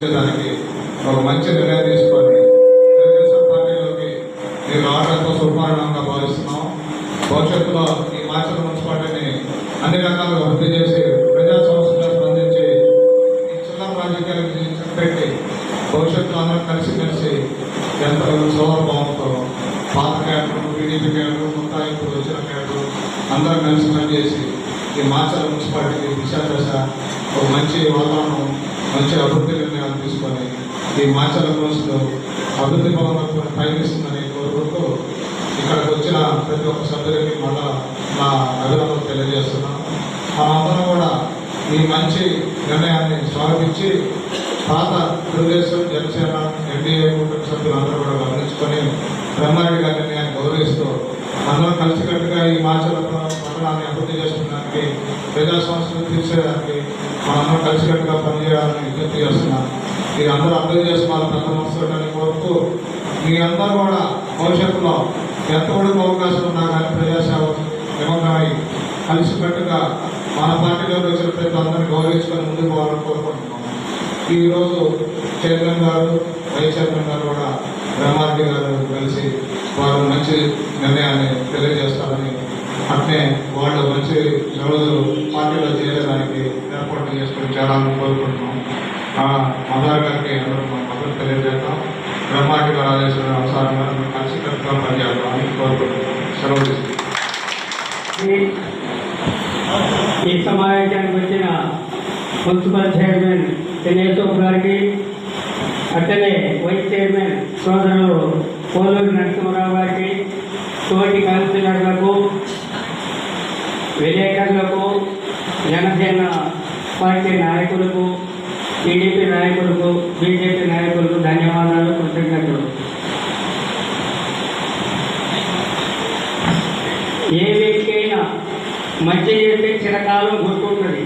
దానికి ఒక మంచి నిర్ణయం తీసుకొని తెలుగుదేశం పార్టీలోకి మీరు రావడంతో శుభారంభంగా భావిస్తున్నాం. భవిష్యత్తులో ఈ మాచల మున్సిపాలిటీని అన్ని రకాలుగా వృద్ధి చేసి ప్రజా సమస్యలను స్పందించి ఈ చిన్న రాజకీయాలకు పెట్టి భవిష్యత్తులో అందరం కలిసి కలిసి ఎంత సౌరభావంతో పాత క్యాడర్లు టీడీపీ క్యాడర్లు ముత్తాయింపులు వచ్చిన క్యాడర్లు అందరం కలిసి పనిచేసి ఈ మాచల మున్సిపాలిటీకి దిశ దశ ఒక మంచి వాతావరణం మంచి అభివృద్ధి నిర్ణయాలు తీసుకొని ఈ మాచల కోర్సులో అభివృద్ధి పరంగా పయనిస్తుందని కోరుకుంటూ ఇక్కడికి వచ్చిన ప్రతి ఒక్క సభ్యులకి మళ్ళా నా అభినందనలు తెలియజేస్తున్నాం మనందరం కూడా ఈ మంచి నిర్ణయాన్ని స్వాగతించి పాత తెలుగుదేశం జనసేన ఎన్డీఏ కుటుంబ సభ్యులందరూ కూడా గమనించుకొని బ్రహ్మారెడ్డి గారి నిర్ణయాన్ని గౌరవిస్తూ అందరం కలిసికట్టుగా ఈ మాచల పట్టణాన్ని అభివృద్ధి చేసుకోవడానికి ప్రజా సమస్యలు తీర్చేయడానికి మనందరం కలిసికట్టుగా పనిచేయాలని విజ్ఞప్తి చేస్తున్నాం. మీరు అందరూ అర్థం చేసుకోవాలి పెద్ద కోరుతూ మీ అందరూ కూడా భవిష్యత్తులో ఎంతవరకు అవకాశం ఉన్నా కానీ ప్రజాసేవ నిమగ్నమై కలిసికట్టుగా మన పార్టీలోకి వచ్చిన ప్రతి అందరినీ గౌరవించుకొని ముందుకు పోవాలని కోరుకుంటున్నాం. ఈరోజు చైర్మన్ గారు వైస్ చైర్మన్ గారు కూడా బ్రహ్మారెడ్డి గారు కలిసి వారు మంచి నిర్ణయాన్ని తెలియజేస్తారని అట్నే వాళ్ళు మంచి రోజు పార్టీలో చేరడానికి ఏర్పాట్లు చేసుకుని చేరాలని కోరుకుంటున్నాం. ఆ మదార్ గారికి అందరూ మా మద్దతు తెలియజేద్దాం. బ్రహ్మారెడ్డి గారు ఆదేశాల అనుసారంగా అందరూ కలిసికట్టుగా పనిచేద్దామని కోరుకుంటున్నాం. సెలవు ఈ- సమావేశానికి వచ్చిన మున్సిపల్ చైర్మన్ దినేశోప్ గారికి అట్లనే వైస్ చైర్మన్ సోదరులు కోలూరు నరసింహరావు గారికి తోటి కౌన్సిలర్లకు విలేకరులకు జనసేన పార్టీ నాయకులకు టీడీపీ నాయకులకు బీజేపీ నాయకులకు ధన్యవాదాలు కృతజ్ఞతలు. ఏ వ్యక్తికైనా అయినా మంచి చేస్తే చిరకాలం గుర్తుంటుంది.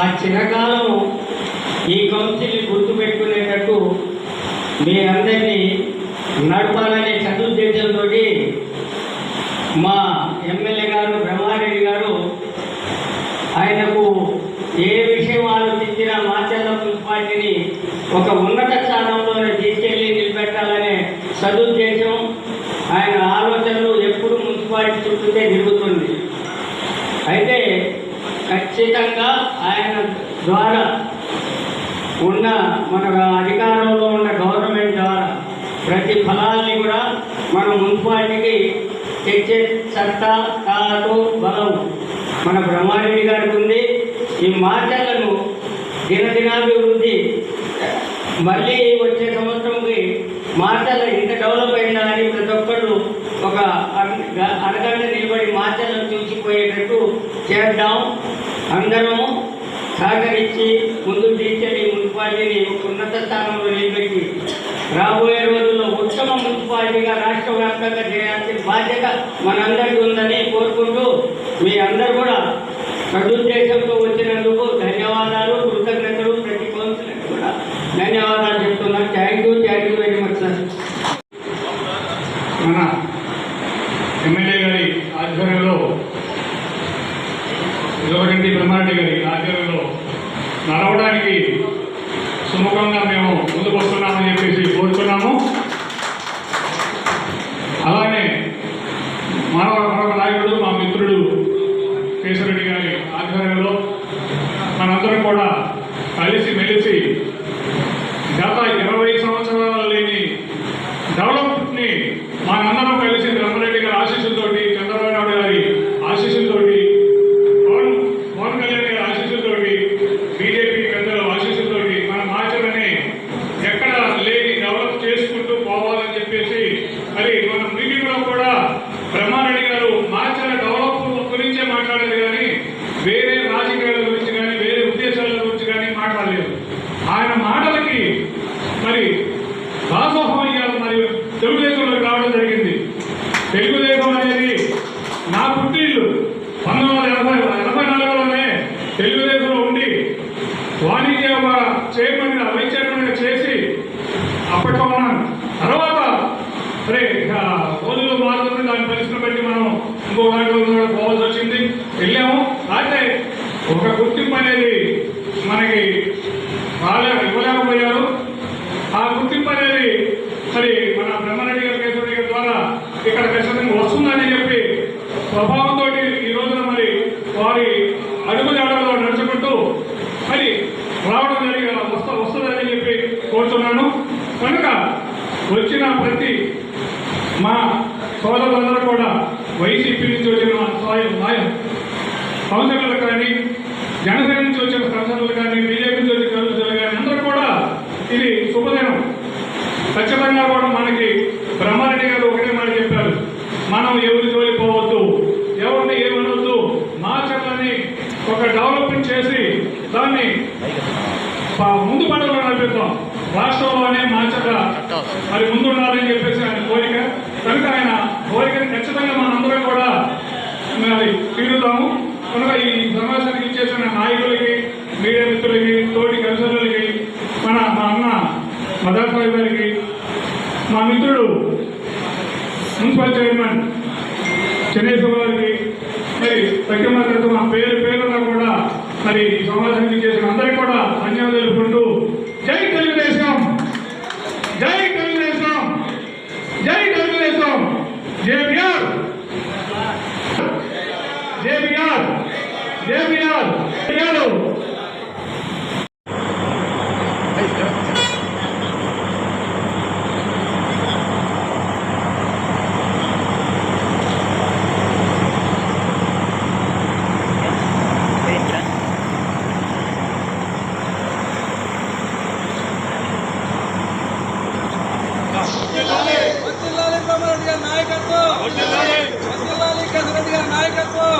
ఆ చిరకాలం ఈ కౌన్సిల్ గుర్తుపెట్టుకునేటట్టు మీ అందరినీ నడపాలనే సదుద్దేశంతో మా ఎమ్మెల్యే గారు బ్రహ్మారెడ్డి గారు ఆయనకు ఏ విషయం ఆలోచించినా మాచల్ల మున్సిపాలిటీని ఒక ఉన్నత స్థానంలోనే తీసుకెళ్ళి నిలబెట్టాలనే సదుద్దేశం ఆయన ఆలోచనలు ఎప్పుడు మున్సిపాలిటీ చుట్టూనే తిరుగుతుంది. అయితే ఖచ్చితంగా ఆయన ద్వారా ఉన్న మన అధికారంలో ఉన్న గవర్నమెంట్ ద్వారా ప్రతి ఫలాల్ని కూడా మన మున్సిపాలిటీకి తెచ్చే సత్తా తాటు బలం. మన బ్రహ్మారెడ్డి గారికి ఉంది ఈ మార్చలను దినదినాభివృద్ధి. మళ్ళీ వచ్చే సంవత్సరంకి మార్చల ఇంత డెవలప్ అయిందా అని ప్రతి ఒక్కళ్ళు ఒక అర- అరగంట నిలబడి మార్చర్లను చూసిపోయేటట్టు చేద్దాం. అందరము సహకరించి ముందుకు తీసుకెళ్ళి మున్సిపాలిటీని ఒక ఉన్నత స్థానంలో నిలబెట్టి రాబోయే మున్సిపాలిటీగా రాష్ట్ర వ్యాప్తంగా చేయాల్సిన బాధ్యత మనందరికీ ఉందని కోరుకుంటూ మీ అందరు కూడా సదుద్దేశంతో వచ్చినందుకు ధన్యవాదాలు కృతజ్ఞతలు ప్రతి కౌన్సిలర్ కూడా ధన్యవాదాలు చెప్తున్నాను thank you thank you very much sir మన ఎమ్మెల్యే గారి ఆధ్వర్యంలో యువరెడ్డి బ్రహ్మారెడ్డి గారి ఆధ్వర్యంలో నడవడానికి సుముఖంగా మేము ముందుకు వస్తున్నామని చెప్పేసి కోరుతున్నాము అలానే మానవ మరొక నాయకుడు మా మిత్రుడు కేశవరెడ్డి గారి ఆధ్వర్యంలో మనందరం కూడా కలిసి మెలిసి గత ఇరవై సంవత్సరాలు లేని డెవలప్మెంట్ని మనందరం కలిసి బ్రహ్మరెడ్డి గారి ఆశీస్సులతోటి చంద్రబాబు నాయుడు గారి ఆశీస్సులతోటి పవన్ పవన్ కళ్యాణ్ గారి ఆశీస్సులతోటి బీజేపీ పెద్దల ఆశీస్సులతోటి మన మార్చలని ఎక్కడ లేని డెవలప్ చేసుకుంటూ పోవాలని చెప్పేసి మరి మన మీటింగ్లో కూడా బ్రహ్మారెడ్డి గారు మార్చల డెవలప్ గురించే మాట్లాడలేదు కానీ వేరే రాజకీయాల గురించి కానీ వేరే ఉద్దేశాల గురించి కానీ మాట్లాడలేదు ఆయన మాటలకి మరి దాసోహం మరియు మరి తెలుగుదేశంలోకి రావడం జరిగింది. తెలుగుదేశం అనేది నా పుట్టిల్లు. పంతొమ్మిది వందల ఎనభై ఎనభై నాలుగులోనే తెలుగుదేశంలో ఉండి వాణిజ్య చైర్మన్గా వైస్ చైర్మన్గా చేసి అప్పట్లో ఉన్నాను తర్వాత అరే రోజులు మారుతుంది దాని పరిశ్రమ బట్టి మనం ఇంకో దాంట్లో కూడా పోవాల్సి వచ్చింది. వెళ్ళాము. అయితే ఒక గుర్తింపు అనేది మనకి రాలే ఇవ్వలేకపోతే గుర్తింపు అనేది మరి మన బ్రహ్మారెడ్డి గారి కేశవరెడ్డి గారి ద్వారా ఇక్కడ ఖచ్చితంగా వస్తుందని చెప్పి స్వభావంతో ఈ రోజున మరి వారి అడుగుజాడలో నడుచుకుంటూ మరి రావడం జరిగిన వస్త వస్తుందని చెప్పి కోరుతున్నాను. కనుక వచ్చిన ప్రతి మా సోదరులందరూ కూడా వైసీపీ నుంచి వచ్చిన సాయం సాయం. కౌన్సిలర్లు కానీ జనసేన నుంచి వచ్చిన కౌన్సిలర్లు కానీ బీజేపీ నుంచి వచ్చిన కౌన్సిలర్లు కానీ అందరూ కూడా ఇది ఖచ్చితంగా కూడా మనకి బ్రహ్మారెడ్డి గారు ఒకటే మాట చెప్పారు. మనం ఎవరి తోలిపోవద్దు. ఎవరిని ఏమనొద్దు. మార్చాలని ఒక డెవలప్మెంట్ చేసి దాన్ని ముందు పడవలో నడిపిద్దాం. రాష్ట్రంలోనే మార్చక మరి ముందుండాలని చెప్పేసి ఆయన కోరిక. కనుక ఆయన కోరికని ఖచ్చితంగా మనందరం కూడా మరి తీరుతాము కనుక ఈ సమాచారానికి ఇచ్చేసిన నాయకులకి మీడియా మిత్రులకి తోటి కన్సర్లకి మన మా అన్న మదర్ సాయి గారికి మా మిత్రుడు మున్సిపల్ చైర్మన్ చెన్నైశ్వర గారికి మరి సత్యమాత మా పేరు పేరున కూడా మరి సమాజానికి చేసిన అందరికీ కూడా ధన్యవాదాలు తెలుపుకుంటూ జై తెలుగుదేశం! జై తెలుగుదేశం! జై Telugu Desam! JBR JBR JBR JBR వర్ధిల్లాలి బ్రహ్మారెడ్డి గారి నాయకత్వం వర్ధిల్లాలి కేశవరెడ్డి గారి నాయకత్వం వర్ధిల్లాలి కేశవరెడ్డి గారి నాయకత్వం వర్ధిల్లాలి బ్రహ్మారెడ్డి గారి నాయకత్వం వర్ధిల్లాలి జై జేబీఆర్ జై జేబీఆర్ జై జేబీఆర్ జై జేబీఆర్ జై కేశవాల జై కేశవ బ్రహ్మారెడ్డి గారి నాయకత్వం వర్ధిల్లాలి బ్రహ్మారెడ్డి గారి నాయకత్వం వర్ధిల్లాలి నాయకత్వం వర్ధిల్లాలి బ్రహ్మారెడ్డి గారి నాయకత్వం వర్ధిల్లాలి నాయకత్వం వర్ధిల్లాలి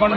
પણ